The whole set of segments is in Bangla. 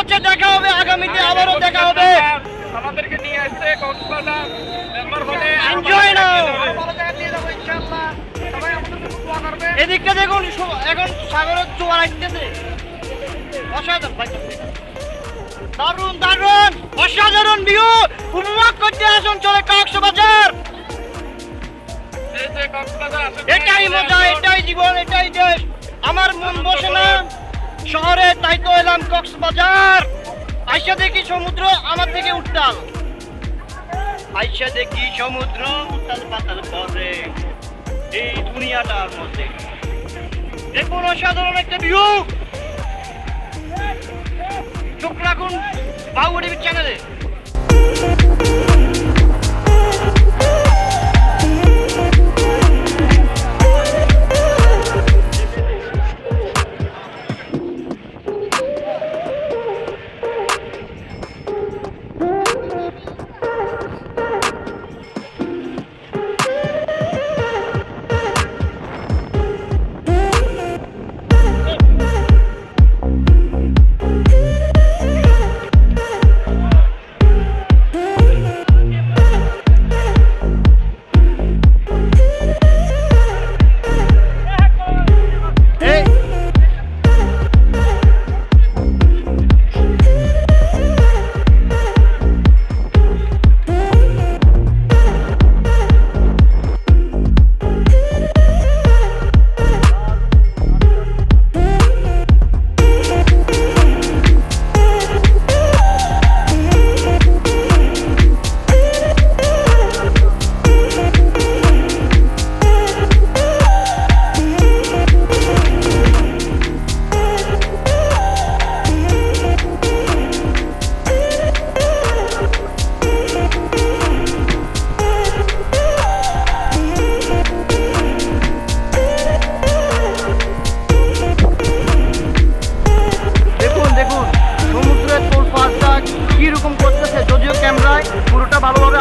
আগামীতে আবারও দেখা হবে। আমাদেরকে নিয়ে আসছে কক্সবাজার এদিকটা দেখুন এখন সাগরের জোয়ার আসতেছে। অসাধারণ দারুণ দারুণ অসাধারণ ভিউ উপভোগ করতে আসুন চলে কক্সবাজার। এটাই মজা এটাই জীবন এটাই দেশ। আমার মন বসে শহরে তাই তো এলাম কক্সবাজার। আইসা দেখি সমুদ্র, আমার থেকে উত্তাল। আইসা দেখি সমুদ্র, উত্তাল পাতাল পরে এই দুনিয়াটার মধ্যে। দেখুন অসাধারণ একটা বিহু চোখ রাখুন টিভির চ্যানেলে।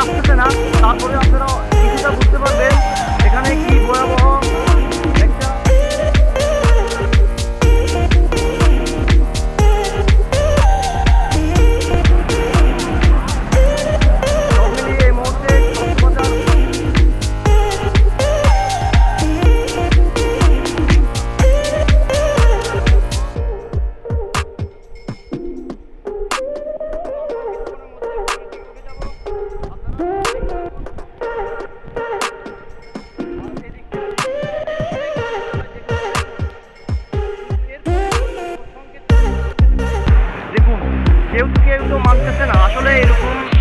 আসতেছে না তারপরে আপনারা কেউ কেউ মানতেছে না। আসলে এরকম